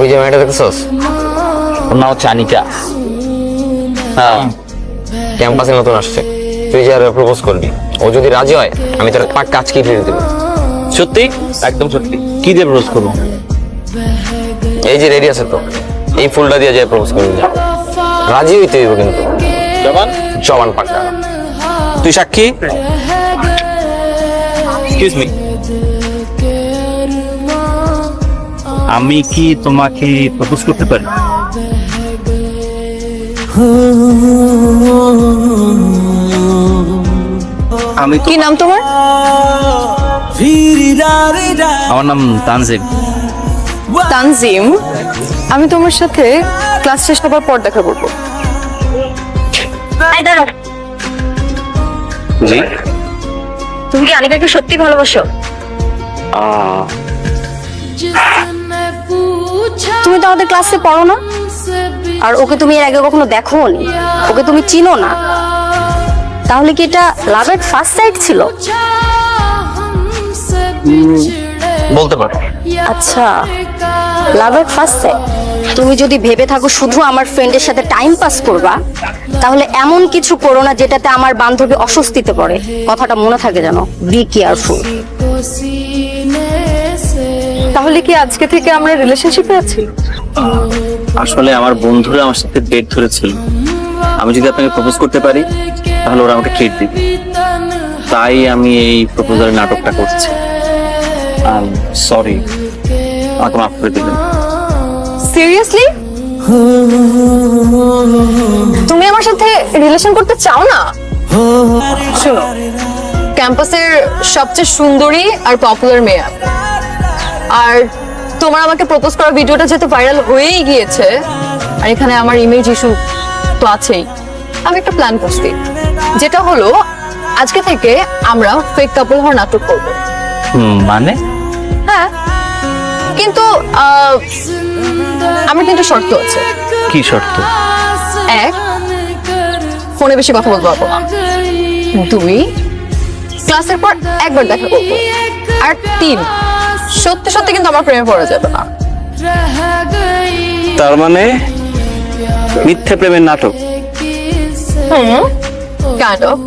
ওই যে মেয়েটা দেখতেছস ওর নাম হচ্ছে আনিকা। হ্যাঁ। ক্যাম্পাসে নতুন আসছে। তুই যে আর প্রপোজ করবি। ও যদি রাজি হয় আমি তোর পাক্কা আজকে ফিরে দেবো? সত্যি? একদম সত্যি। কি দিয়ে প্রপোজ করব? এই যে রেডি আছে তো এই ফুলটা দিয়ে যায় প্রপোজ করবি। রাজি হইতে হইব কিন্তু। জবান? জবান পাক্কা তুই সাক্ষী? এক্সকিউজ মি আমি কি তোমাকে প্রপোজ করতে পারি? আমি কি নাম তোমার? আমার নাম তানজিম। তানজিম আমি তোমার সাথে ক্লাস শেষ হবার পর দেখা করব। জি? তুমি কি আনিকাকে সত্যি ভালোবাসো? তুমি তো আমাদের ক্লাসে পড়ো না। আর ওকে তুমি এর আগে কখনো দেখো ওকে তুমি চিনো না। তাহলে কি এটা লাভ এট ফার্স্ট সাইট ছিল? বলতে পারো। আচ্ছা লাভ এট ফার্স্ট সাইট তুমি যদি ভেবে থাকো শুধু আমার ফ্রেন্ডের সাথে টাইম পাস করবা তাহলে এমন কিছু করো না যেটাতে আমার বান্ধবী অস্বস্তিতে পড়ে। কথাটা মনে থাকে যেন। বি কেয়ারফুল তাহলে কি আজকে থেকে আমরা রিলেশনশিপে আছি? আসলে আমার বন্ধুরা আমার সাথে ডেট ধরেছিল। আমি যদি আপনাকে প্রপোজ করতে পারি তাহলে ওরা আমাকে ট্রিট দিবে। তাই আমি এই প্রপোজালের নাটকটা করছি। আই সরি আমাকে মাফ করে দিবেন। সিরিয়াসলি তুমি আমার সাথে রিলেশন করতে চাও না? শোনো ক্যাম্পাসের সবচেয়ে সুন্দরী আর পপুলার মেয়ে। আর তোমার আমাকে প্রপোজ করা ভিডিওটা যেহেতু ভাইরাল হয়েই গিয়েছে আর এখানে আমার ইমেজ ইস্যু তো আছেই আমি একটা প্ল্যান করছি। যেটা হলো আজকে থেকে আমরা ফেক কাপল হওয়ার নাটক করব। মানে? হ্যাঁ কিন্তু আমার কিন্তু শর্ত আছে। কি শর্ত? এক ফোনে বেশি কথা বলব আপু। দুই ক্লাসের পর একবার দেখা করব। আর তিন সত্যি সত্যি কিন্তু আমার প্রেমে পড়া যাবে না। তার মানে মিথ্যে প্রেমের নাটক। হুম কাইন্ড অফ